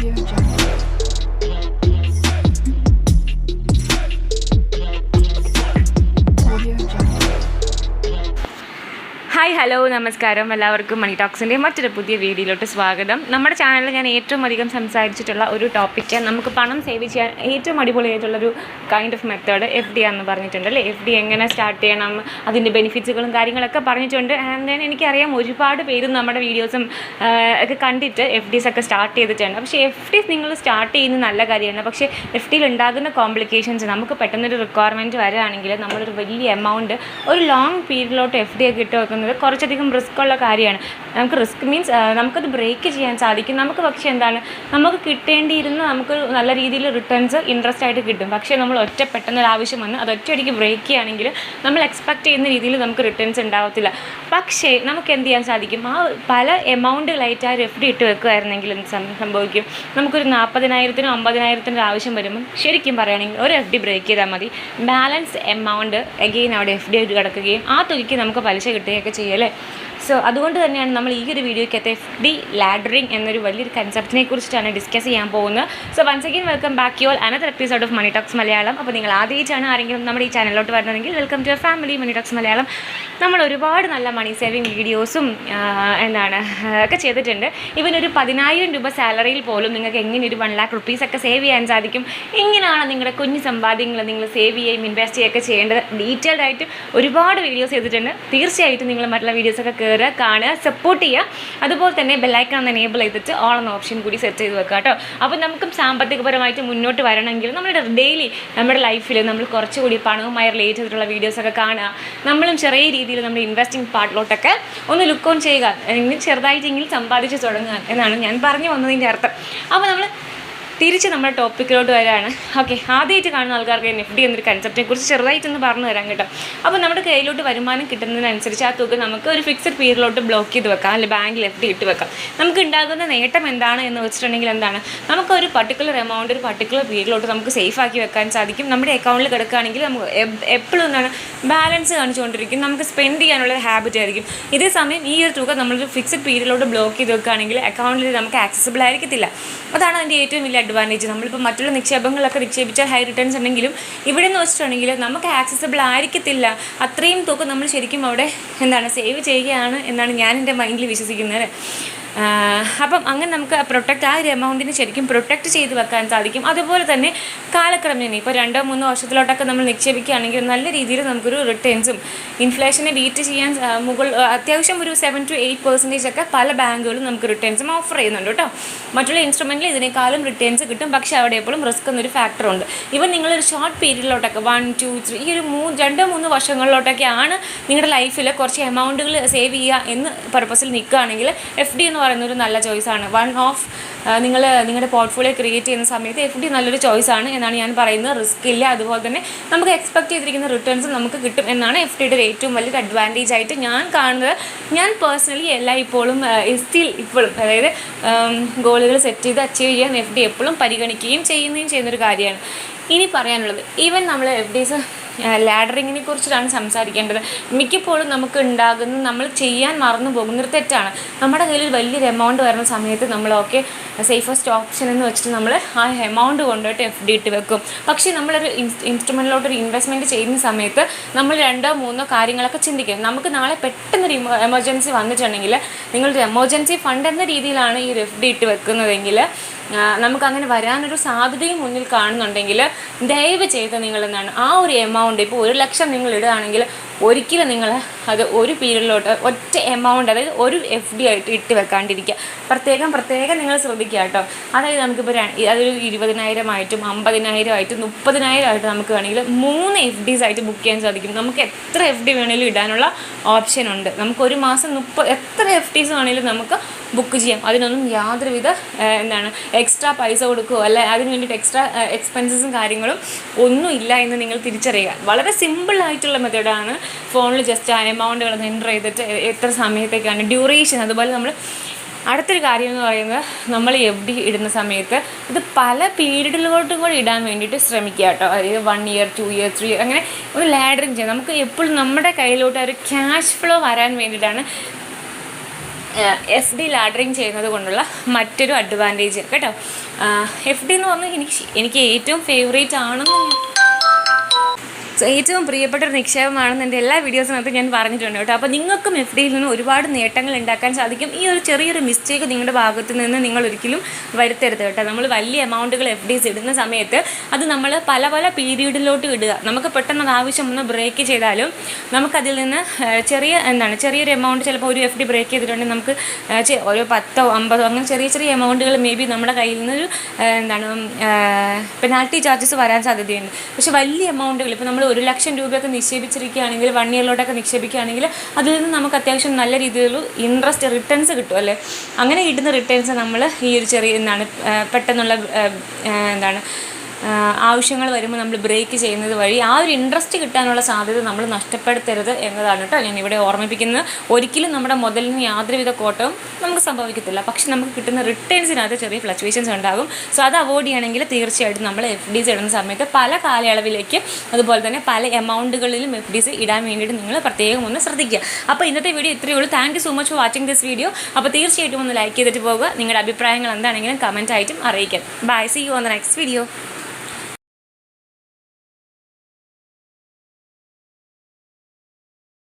Audio Jungle. Hello നമസ്കാരം. എല്ലാവർക്കും മണി ടോക്സിന്റെ മറ്റൊരു പുതിയ വീഡിയോയിലോട്ട് സ്വാഗതം. നമ്മുടെ ചാനലിൽ ഞാൻ ഏറ്റവും അധികം സംസാരിച്ചിട്ടുള്ള ഒരു ടോപ്പിക്ക് നമുക്ക് പണം സേവ് ചെയ്യാൻ ഏറ്റവും അടിപൊളിയായിട്ടുള്ളൊരു kind of method F D ആണെന്ന് പറഞ്ഞിട്ടുണ്ട് അല്ലേ? എഫ് ഡി എങ്ങനെ സ്റ്റാർട്ട് ചെയ്യണം അതിന്റെ ബെനിഫിറ്റ്സുകളും കാര്യങ്ങളൊക്കെ പറഞ്ഞിട്ടുണ്ട്. ആൻഡ് ദെൻ എനിക്കറിയാം ഒരുപാട് പേരും നമ്മുടെ വീഡിയോസും ഒക്കെ കണ്ടിട്ട് എഫ് ഡീസ് ഒക്കെ സ്റ്റാർട്ട് ചെയ്തിട്ടുണ്ട് പക്ഷേ എഫ് ഡീസ് നിങ്ങൾ സ്റ്റാർട്ട് ചെയ്യുന്നത് നല്ല കാര്യമാണ്. പക്ഷേ എഫ് ഡിയിൽ ഉണ്ടാകുന്ന കോംപ്ലിക്കേഷൻസ് നമുക്ക് പെട്ടെന്നൊരു റിക്വയർമെന്റ് വരികയാണെങ്കിൽ നമ്മളൊരു വലിയ എമൗണ്ട് ഒരു ലോങ് പീരീഡിലോട്ട് എഫ് ഡി ഒക്കെ ഇട്ട് വെക്കുന്നത് കുറച്ചധികം റിസ്ക് ഉള്ള കാര്യമാണ്. നമുക്ക് റിസ്ക് മീൻസ് നമുക്കത് ബ്രേക്ക് ചെയ്യാൻ സാധിക്കും. നമുക്ക് പക്ഷേ എന്താണ് നമുക്ക് കിട്ടേണ്ടിയിരുന്ന നമുക്ക് നല്ല രീതിയിൽ റിട്ടേൺസ് ഇൻട്രസ്റ്റ് ആയിട്ട് കിട്ടും. പക്ഷേ നമ്മൾ ഒറ്റ പെട്ടെന്ന് ആവശ്യം വന്ന് അത് ഒറ്റയടിക്ക് ബ്രേക്ക് ചെയ്യുകയാണെങ്കിൽ നമ്മൾ എക്സ്പെക്ട് ചെയ്യുന്ന രീതിയിൽ നമുക്ക് റിട്ടേൺസ് ഉണ്ടാവത്തില്ല. പക്ഷേ നമുക്ക് എന്ത് ചെയ്യാൻ സാധിക്കും? ആ പല എമൗണ്ടുകളായിട്ട് ആ എഫ് ഡി ഇട്ട് വെക്കുമായിരുന്നെങ്കിൽ എന്ത് സംഭവിക്കും? നമുക്കൊരു നാൽപ്പതിനായിരത്തിനോ അമ്പതിനായിരത്തിന്റെ ആവശ്യം വരുമ്പോൾ ശരിക്കും പറയുകയാണെങ്കിൽ ഒരു എഫ് ഡി ബ്രേക്ക് ചെയ്താൽ മതി. ബാലൻസ് എമൗണ്ട് എഗെയിൻ അവിടെ എഫ് ഡി ആയിട്ട് കിടക്കുകയും ആ തുകയ്ക്ക് നമുക്ക് പലിശ കിട്ടുകയൊക്കെ 嘞。സോ അതുകൊണ്ട് തന്നെയാണ് നമ്മൾ ഈ ഒരു വീഡിയോയ്ക്കകത്ത് എഫ് ഡി ലാഡറിങ് എന്നൊരു വലിയൊരു കൺസെപ്റ്റിനെ കുറിച്ചിട്ടാണ് ഡിസ്കസ് ചെയ്യാൻ പോകുന്നത്. So once again welcome back you all another episode of money talks Malayalam അപ്പോൾ നിങ്ങൾ ആദ്യമായിട്ടാണ് ആരെങ്കിലും നമ്മുടെ ഈ ചാനലിലോട്ട് വരുന്നതെങ്കിൽ welcome to a family money talks Malayalam നമ്മൾ ഒരുപാട് നല്ല മണി സേവിങ് വീഡിയോസും എന്താണ് ഒക്കെ ചെയ്തിട്ടുണ്ട്. ഇവൻ ഒരു പതിനായിരം രൂപ സാലറിയിൽ പോലും നിങ്ങൾക്ക് എങ്ങനെ ഒരു വൺ ലാക്ക് റുപ്പീസ് ഒക്കെ സേവ് ചെയ്യാൻ സാധിക്കും? എങ്ങനെയാണ് നിങ്ങളുടെ കുഞ്ഞു സമ്പാദ്യങ്ങൾ നിങ്ങൾ സേവ് ചെയ്യുകയും ഇൻവെസ്റ്റ് ചെയ്യുകയൊക്കെ ചെയ്യേണ്ടത്? ഡീറ്റെയിൽഡ് ആയിട്ട് ഒരുപാട് വീഡിയോസ് ചെയ്തിട്ടുണ്ട്. തീർച്ചയായിട്ടും നിങ്ങൾ മറ്റുള്ള വീഡിയോസൊക്കെ കയറുക കാണുക സപ്പോർട്ട് ചെയ്യുക. അതുപോലെ തന്നെ ബെല്ലൈക്കൺ ഒന്ന് എനേബിൾ ചെയ്തിട്ട് ഓൾ എന്ന ഓപ്ഷൻ കൂടി സെറ്റ് ചെയ്ത് വെക്കുക കേട്ടോ. അപ്പോൾ നമുക്കും സാമ്പത്തികപരമായിട്ട് മുന്നോട്ട് വരണമെങ്കിൽ നമ്മുടെ ഡെയിലി നമ്മുടെ ലൈഫിൽ നമ്മൾ കുറച്ചുകൂടി പണവുമായി റിലേറ്റ് ചെയ്തിട്ടുള്ള വീഡിയോസൊക്കെ കാണുക. നമ്മളും ചെറിയ രീതിയിൽ നമ്മുടെ ഇൻവെസ്റ്റിംഗ് പാർട്ടിലോട്ടൊക്കെ ഒന്ന് ലുക്ക് ഓൺ ചെയ്യുക. അല്ലെങ്കിൽ ചെറുതായിട്ടെങ്കിലും സമ്പാദിച്ച് തുടങ്ങുക എന്നാണ് ഞാൻ പറഞ്ഞു വന്നതിന്റെ അർത്ഥം. അപ്പോൾ നമ്മൾ തിരിച്ച് നമ്മുടെ ടോപ്പിക്കിലോട്ട് വരാണ്. ഓക്കെ ആദ്യമായിട്ട് കാണുന്ന ആൾക്കാർക്ക് എഫ് ഡി എന്നൊരു കൺസെപ്റ്റിനെ കുറിച്ച് ചെറുതായിട്ടൊന്ന് പറഞ്ഞു തരാം കേട്ടോ. അപ്പോൾ നമ്മുടെ കയ്യിലോട്ട് വരുമാനം കിട്ടുന്നതിനനുസരിച്ച് ആ തുക നമുക്ക് ഒരു ഫിക്സഡ് പീരിയഡിലോട്ട് ബ്ലോക്ക് ചെയ്ത് വെക്കാം അല്ലെങ്കിൽ ബാങ്കിൽ എഫ് ഡി ഇട്ട് വെക്കാം. നമുക്ക് ഉണ്ടാകുന്ന നേട്ടം എന്താണ് എന്ന് വെച്ചിട്ടുണ്ടെങ്കിൽ എന്താണ്? നമുക്ക് ഒരു പർട്ടിക്കുലർ എമൗണ്ട് ഒരു പർട്ടിക്കുലർ പീരിയഡിലോട്ട് നമുക്ക് സേഫ് ആക്കി വെക്കാൻ സാധിക്കും. നമ്മുടെ അക്കൗണ്ടിൽ കിടക്കുകയാണെങ്കിൽ നമുക്ക് എപ്പോഴും എന്താണ്? ബാലൻസ് കാണിച്ചുകൊണ്ടിരിക്കും. നമുക്ക് സ്പെൻഡ് ചെയ്യാനുള്ള ഹാബിറ്റ് ആയിരിക്കും. ഇതേ സമയം ഈ ഒരു തുക നമ്മളൊരു ഫിക്സഡ് പീരിയഡിലോട്ട് ബ്ലോക്ക് ചെയ്ത് വെക്കുകയാണെങ്കിൽ അക്കൗണ്ടിൽ നമുക്ക് ആക്സസിബിൾ ആയിരിക്കത്തില്ല. അതാണ് അതിന്റെ ഏറ്റവും വലിയ അഡ്വാന്റേജ് നമ്മളിപ്പോൾ മറ്റുള്ള നിക്ഷേപങ്ങളിലൊക്കെ നിക്ഷേപിച്ചാൽ ഹൈ റിട്ടേൺസ് ഉണ്ടെങ്കിലും ഇവിടെ നിന്ന് വെച്ചിട്ടുണ്ടെങ്കിൽ നമുക്ക് ആക്സസിബിൾ ആയിരിക്കത്തില്ല. അത്രയും തുക നമ്മൾ ശരിക്കും അവിടെ എന്താണ് സേവ് ചെയ്യുകയാണ് എന്നാണ് ഞാൻ എന്റെ മൈൻഡിൽ വിശ്വസിക്കുന്നത്. അപ്പം അങ്ങനെ നമുക്ക് പ്രൊട്ടക്റ്റ് ആ ഒരു എമൗണ്ടിനെ ശരിക്കും പ്രൊട്ടക്റ്റ് ചെയ്ത് വെക്കാൻ സാധിക്കും. അതുപോലെ തന്നെ കാലക്രമേണ ഇപ്പോൾ രണ്ടോ മൂന്നോ വർഷത്തിലോട്ടൊക്കെ നമ്മൾ നിക്ഷേപിക്കുകയാണെങ്കിൽ നല്ല രീതിയിൽ നമുക്കൊരു റിട്ടേൺസും ഇൻഫ്ലേഷനെ ബീറ്റ് ചെയ്യാൻ മുകൾ അത്യാവശ്യം ഒരു സെവൻ ടു എയ്റ്റ് പെർസെന്റേജ് ഒക്കെ പല ബാങ്കുകളും നമുക്ക് റിട്ടേൺസും ഓഫർ ചെയ്യുന്നുണ്ട് കേട്ടോ. മറ്റുള്ള ഇൻസ്ട്രുമെന്റിൽ ഇതിനേക്കാളും റിട്ടേൺസ് കിട്ടും. പക്ഷേ അവിടെ എപ്പോഴും റിസ്ക് എന്നൊരു ഫാക്ടറുണ്ട് ഇവൻ നിങ്ങളൊരു ഷോർട്ട് പീരീഡിലോട്ടൊക്കെ വൺ ടു ത്രീ ഈ ഒരു മൂന്ന് രണ്ടോ മൂന്ന് വർഷങ്ങളിലോട്ടൊക്കെയാണ് നിങ്ങളുടെ ലൈഫിൽ കുറച്ച് എമൗണ്ടുകൾ സേവ് ചെയ്യുക എന്ന് പർപ്പസിൽ നിൽക്കുകയാണെങ്കിൽ എഫ് ഡി എന്ന് പറയുന്ന ഒരു നല്ല ചോയ്സാണ് വൺ ഓഫ് നിങ്ങൾ നിങ്ങളുടെ പോർട്ട്ഫോളിയോ ക്രിയേറ്റ് ചെയ്യുന്ന സമയത്ത് എഫ് ഡി നല്ലൊരു ചോയ്സാണ് എന്നാണ് ഞാൻ പറയുന്നത്. റിസ്ക് ഇല്ല. അതുപോലെ തന്നെ നമുക്ക് എക്സ്പെക്ട് ചെയ്തിരിക്കുന്ന റിട്ടേൺസ് നമുക്ക് കിട്ടും എന്നാണ് എഫ് ഡിയുടെ ഏറ്റവും വലിയൊരു അഡ്വാന്റേജ് ആയിട്ട് ഞാൻ കാണുന്നത്. ഞാൻ പേഴ്സണലി എല്ലാ ഇപ്പോഴും സ്റ്റിൽ ഇപ്പോഴും അതായത് ഗോളുകൾ സെറ്റ് ചെയ്ത് അച്ചീവ് ചെയ്യാൻ എഫ് ഡി എപ്പോഴും പരിഗണിക്കുകയും ചെയ്യുന്നതും ചെയ്യുന്നൊരു കാര്യമാണ്. ഇനി പറയാനുള്ളത്. ഈവൻ നമ്മൾ എഫ് ഡീസ് ലാഡറിങ്ങിനെ കുറിച്ചിട്ടാണ് സംസാരിക്കേണ്ടത്. മിക്കപ്പോഴും നമുക്ക് ഉണ്ടാകുന്ന നമ്മൾ ചെയ്യാൻ മറന്നു പോകുന്നൊരു തെറ്റാണ്. നമ്മുടെ കയ്യിൽ വലിയൊരു എമൗണ്ട് വരുന്ന സമയത്ത് നമ്മൾ ഓക്കെ സേഫസ്റ്റ് ഓപ്ഷൻ എന്ന് വെച്ചിട്ട് നമ്മൾ ആ എമൗണ്ട് കൊണ്ടുപോയിട്ട് എഫ് ഡി ഇട്ട് വെക്കും. പക്ഷേ നമ്മളൊരു ഇൻസ്ട്രുമെന്റിലോട്ടൊരു ഇൻവെസ്റ്റ്മെന്റ് ചെയ്യുന്ന സമയത്ത് നമ്മൾ രണ്ടോ മൂന്നോ കാര്യങ്ങളൊക്കെ ചിന്തിക്കും. നമുക്ക് നാളെ പെട്ടെന്നൊരു എമർജൻസി വന്നിട്ടുണ്ടെങ്കിൽ നിങ്ങളൊരു എമർജൻസി ഫണ്ട് എന്ന രീതിയിലാണ് ഈ എഫ് ഡി ഇട്ട് വെക്കുന്നതെങ്കിൽ ആ, നമുക്ക് അങ്ങനെ വരാനൊരു സാധ്യതയും മുന്നിൽ കാണുന്നുണ്ടെങ്കിൽ ദയവ് ചെയ്ത് നിങ്ങൾ എന്താണ് ആ ഒരു എമൗണ്ട് ഇപ്പോൾ ഒരു ലക്ഷം നിങ്ങൾ ഇടുകയാണെങ്കിൽ ഒരിക്കലും നിങ്ങൾ അത് ഒരു പീരീഡിലോട്ട് ഒറ്റ എമൗണ്ട് അതായത് ഒരു എഫ് ഡി ആയിട്ട് ഇട്ട് വെക്കാണ്ടിരിക്കുക. പ്രത്യേകം പ്രത്യേകം നിങ്ങൾ ശ്രദ്ധിക്കുക കേട്ടോ. അതായത് നമുക്കിപ്പോൾ അതൊരു ഇരുപതിനായിരം ആയിട്ടും അമ്പതിനായിരം ആയിട്ടും മുപ്പതിനായിരം ആയിട്ടും നമുക്ക് വേണമെങ്കിൽ മൂന്ന് എഫ് ഡിസ് ആയിട്ട് ബുക്ക് ചെയ്യാൻ സാധിക്കും. നമുക്ക് എത്ര എഫ് ഡി വേണമെങ്കിലും ഇടാനുള്ള ഓപ്ഷൻ ഉണ്ട്. നമുക്ക് ഒരു മാസം മുപ്പത് എത്ര എഫ് ഡിസ് വേണമെങ്കിലും നമുക്ക് ബുക്ക് ചെയ്യാം. അതിനൊന്നും യാതൊരുവിധ എന്താണ് എക്സ്ട്രാ പൈസ കൊടുക്കുകയോ അല്ലെ അതിന് വേണ്ടിയിട്ട് എക്സ്ട്രാ എക്സ്പെൻസസും കാര്യങ്ങളും ഒന്നും ഇല്ല എന്ന് നിങ്ങൾ തിരിച്ചറിയുക. വളരെ സിമ്പിൾ ആയിട്ടുള്ള മെത്തേഡാണ് ഫോണിൽ ജസ്റ്റ് ആ എമൗണ്ടുകൾ എന്റർ ചെയ്തിട്ട് എത്ര സമയത്തേക്കാണ് ഡ്യൂറേഷൻ അതുപോലെ നമ്മൾ അടുത്തൊരു കാര്യം എന്ന് പറയുന്നത് നമ്മൾ എഫ് ഡി ഇടുന്ന സമയത്ത് ഇത് പല പീരീഡിലോട്ടും കൂടി ഇടാൻ വേണ്ടിയിട്ട് ശ്രമിക്കുക കേട്ടോ. അതായത് one year two year three year അങ്ങനെ ഒരു ലാഡറിങ് ചെയ്യാം നമുക്ക് എപ്പോഴും നമ്മുടെ കയ്യിലോട്ട് ഒരു ക്യാഷ് ഫ്ലോ വരാൻ വേണ്ടിയിട്ടാണ് എഫ് ഡി ലാഡറിങ് ചെയ്യുന്നത് കൊണ്ടുള്ള മറ്റൊരു അഡ്വാന്റേജ് കേട്ടോ. എഫ് ഡി എന്ന് പറഞ്ഞാൽ എനിക്ക് എനിക്ക് ഏറ്റവും ഫേവറേറ്റ് ആണെന്ന് ഏറ്റവും പ്രിയപ്പെട്ട ഒരു നിക്ഷേപമാണെന്ന് എന്റെ എല്ലാ വീഡിയോസിനകത്ത് ഞാൻ പറഞ്ഞിട്ടുണ്ട് കേട്ടോ. അപ്പോൾ നിങ്ങൾക്കും എഫ് ഡിയിൽ നിന്ന് ഒരുപാട് നേട്ടങ്ങൾ ഉണ്ടാക്കാൻ സാധിക്കും. ഈ ഒരു ചെറിയൊരു മിസ്റ്റേക്ക് നിങ്ങളുടെ ഭാഗത്ത് നിന്ന് നിങ്ങൾ ഒരിക്കലും വരുത്തരുത് കേട്ടോ. നമ്മൾ വലിയ എമൗണ്ടുകൾ എഫ് ഡീസ് ഇടുന്ന സമയത്ത് അത് നമ്മൾ പല പല പീരീഡിലോട്ട് ഇടുക. നമുക്ക് പെട്ടെന്ന് ആവശ്യം ഒന്ന് ബ്രേക്ക് ചെയ്താലും നമുക്കതിൽ നിന്ന് ചെറിയ എന്താണ് ചെറിയൊരു എമൗണ്ട് ചിലപ്പോൾ ഒരു എഫ് ഡി ബ്രേക്ക് ചെയ്തിട്ടുണ്ടെങ്കിൽ നമുക്ക് ഒരു പത്തോ അമ്പതോ അങ്ങനെ ചെറിയ ചെറിയ എമൗണ്ടുകൾ മേ ബി നമ്മുടെ കയ്യിൽ നിന്നൊരു എന്താണ് പെനാൽറ്റി ചാർജസ് വരാൻ സാധ്യതയുണ്ട്. പക്ഷേ വലിയ എമൗണ്ടുകൾ ഇപ്പോൾ നമ്മൾ ഒരു ലക്ഷം രൂപയൊക്കെ നിക്ഷേപിച്ചിരിക്കുകയാണെങ്കിൽ വൺ ഇയറിലോട്ടൊക്കെ നിക്ഷേപിക്കുകയാണെങ്കിൽ അതിൽ നിന്ന് നമുക്ക് അത്യാവശ്യം നല്ല രീതിയിലുള്ള ഇൻട്രസ്റ്റ് റിട്ടേൺസ് കിട്ടും അല്ലേ? അങ്ങനെ കിട്ടുന്ന റിട്ടേൺസ് നമ്മൾ ഈ ഒരു ചെറിയ എന്താണ് പെട്ടെന്നുള്ള എന്താണ് ആവശ്യങ്ങൾ വരുമ്പോൾ നമ്മൾ ബ്രേക്ക് ചെയ്യുന്നത് വഴി ആ ഒരു ഇൻട്രസ്റ്റ് കിട്ടാനുള്ള സാധ്യത നമ്മൾ നഷ്ടപ്പെടുത്തരുത് എന്നതാണ് കേട്ടോ ഞാൻ ഇവിടെ ഓർമ്മിപ്പിക്കുന്നത്. ഒരിക്കലും നമ്മുടെ മുതലിന് യാതൊരുവിധ കോട്ടവും നമുക്ക് സംഭവിക്കത്തില്ല. പക്ഷെ നമുക്ക് കിട്ടുന്ന റിട്ടേൺസിനകത്ത് ചെറിയ ഫ്ലക്ച്വേഷൻസ് ഉണ്ടാകും. സോ അത് അവോയ്ഡ് ചെയ്യണമെങ്കിൽ തീർച്ചയായിട്ടും നമ്മൾ എഫ് ഡീസ് ഇടുന്ന സമയത്ത് പല കാലയളവിലേക്ക് അതുപോലെ തന്നെ പല എമൗണ്ടുകളിലും എഫ് ഡീസ് ഇടാൻ വേണ്ടിയിട്ട് നിങ്ങൾ പ്രത്യേകം ഒന്ന് ശ്രദ്ധിക്കുക. അപ്പോൾ ഇന്നത്തെ വീഡിയോ ഇത്രയേ ഉള്ളൂ. Thank you so much for watching this video അപ്പോൾ തീർച്ചയായിട്ടും ഒന്ന് ലൈക്ക് ചെയ്തിട്ട് പോകുക നിങ്ങളുടെ അഭിപ്രായങ്ങൾ എന്താണെങ്കിലും കമന്റായിട്ടും അറിയിക്കാം bye see you on the next video